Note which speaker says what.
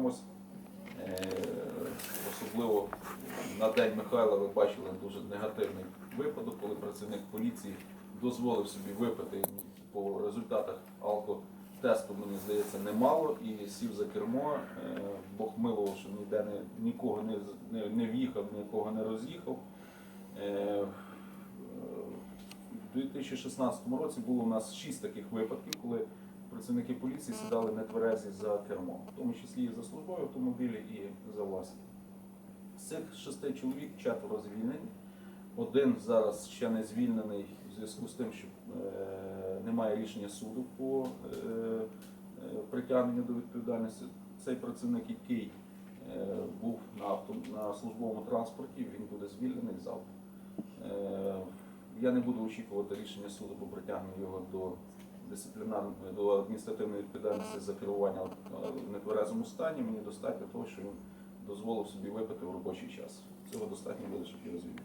Speaker 1: дивимось. Е, Особливо на день Михайла ви бачили дуже негативний випадок, коли працівник поліції дозволив собі випити по результатах алкотесту, мені здається, немало, і сів за кермо. Е, Бог милував, що ніде не, нікого не, не, не в'їхав, нікого не роз'їхав. Е, У 2016 році було у нас шість таких випадків, коли працівники поліції сідали нетверезі за кермо, в тому числі і за службові автомобілі, і за власні. З цих шести чоловік четверо звільнені. Один зараз ще не звільнений в зв'язку з тим, що е, немає рішення суду по е, е, притягненню до відповідальності. Цей працівник, який був на, авто, на службовому транспорті, він буде звільнений завтра. Я не буду очікувати рішення суду по притягненню його до дисциплінарної до адміністративної відповідальності за керування е, в нетверезому стані. Мені достатньо того, що він дозволив собі випити в робочий час. Цього достатньо буде, щоб його звільнити.